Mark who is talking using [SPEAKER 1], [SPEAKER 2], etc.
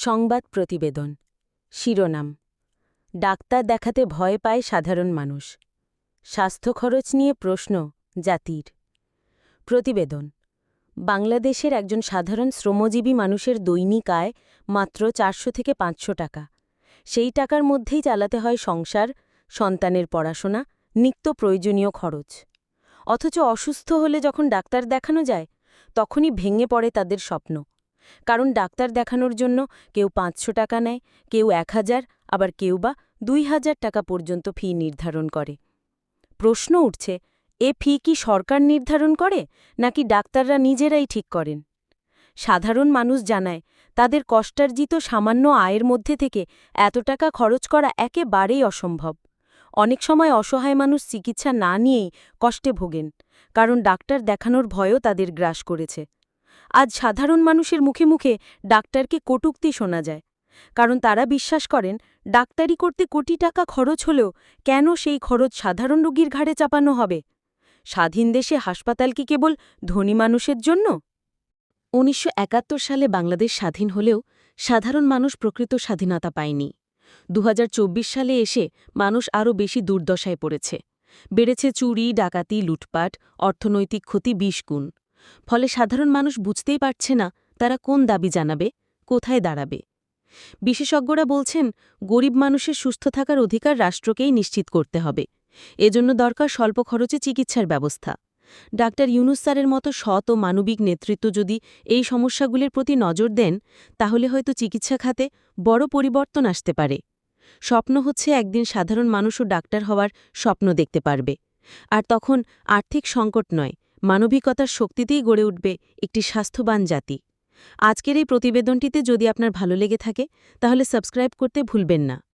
[SPEAKER 1] সংবাদ প্রতিবেদন, শিরোনাম, ডাক্তার দেখাতে ভয় পায় সাধারণ মানুষ, স্বাস্থ্য খরচ নিয়ে প্রশ্ন, জাতির। প্রতিবেদন, বাংলাদেশের একজন সাধারণ শ্রমজীবী মানুষের দৈনিক আয় মাত্র চারশো থেকে পাঁচশো টাকা। সেই টাকার মধ্যেই চালাতে হয় সংসার, সন্তানের পড়াশোনা, নিত্য প্রয়োজনীয় খরচ। অথচ অসুস্থ হলে যখন ডাক্তার দেখানো যায়, তখনই ভেঙে পড়ে তাদের স্বপ্ন। কারণ ডাক্তার দেখানোর জন্য কেউ পাঁচশো টাকা নেয়, কেউ এক হাজার, আবার কেউ বা দুই হাজার টাকা পর্যন্ত ফি নির্ধারণ করে। প্রশ্ন উঠছে, এ ফি কি সরকার নির্ধারণ করে, নাকি ডাক্তাররা নিজেরাই ঠিক করেন? সাধারণ মানুষ জানায়, তাদের কষ্টার্জিত সামান্য আয়ের মধ্যে থেকে এত টাকা খরচ করা একেবারেই অসম্ভব। অনেক সময় অসহায় মানুষ চিকিৎসা না নিয়েই কষ্টে ভোগেন, কারণ ডাক্তার দেখানোর ভয়ও তাদের গ্রাস করেছে। আজ সাধারণ মানুষের মুখে মুখে ডাক্তারকে কটুক্তি শোনা যায়। কারণ তারা বিশ্বাস করেন, ডাক্তারি করতে কোটি টাকা খরচ হলেও কেন সেই খরচ সাধারণ রোগীর ঘাড়ে চাপানো হবে? স্বাধীন দেশে হাসপাতাল কি কেবল ধনী মানুষের জন্য? উনিশশো একাত্তর সালে বাংলাদেশ স্বাধীন হলেও সাধারণ মানুষ প্রকৃত স্বাধীনতা পায়নি। দু হাজার চব্বিশ সালে এসে মানুষ আরও বেশি দুর্দশায় পড়েছে। বেড়েছে চুরি, ডাকাতি, লুটপাট, অর্থনৈতিক ক্ষতি বিশ গুণ। ফলে সাধারণ মানুষ বুঝতেই পারছে না তারা কোন দাবি জানাবে, কোথায় দাঁড়াবে। বিশেষজ্ঞরা বলছেন, গরিব মানুষের সুস্থ থাকার অধিকার রাষ্ট্রকেই নিশ্চিত করতে হবে। এজন্য দরকার স্বল্প খরচে চিকিৎসার ব্যবস্থা। ডাক্তার ইউনুস স্যারের মতো সৎ ও মানবিক নেতৃত্ব যদি এই সমস্যাগুলির প্রতি নজর দেন, তাহলে হয়তো চিকিৎসা খাতে বড় পরিবর্তন আসতে পারে। স্বপ্ন হচ্ছে একদিন সাধারণ মানুষও ডাক্তার হওয়ার স্বপ্ন দেখতে পারবে। আর তখন আর্থিক সংকট নয় মানবিকতার শক্তিতেই গড়ে উঠবে একটি স্বাস্থ্যবান জাতি। আজকের এই প্রতিবেদনটিতে যদি আপনার ভালো লেগে থাকে, তাহলে সাবস্ক্রাইব করতে ভুলবেন না।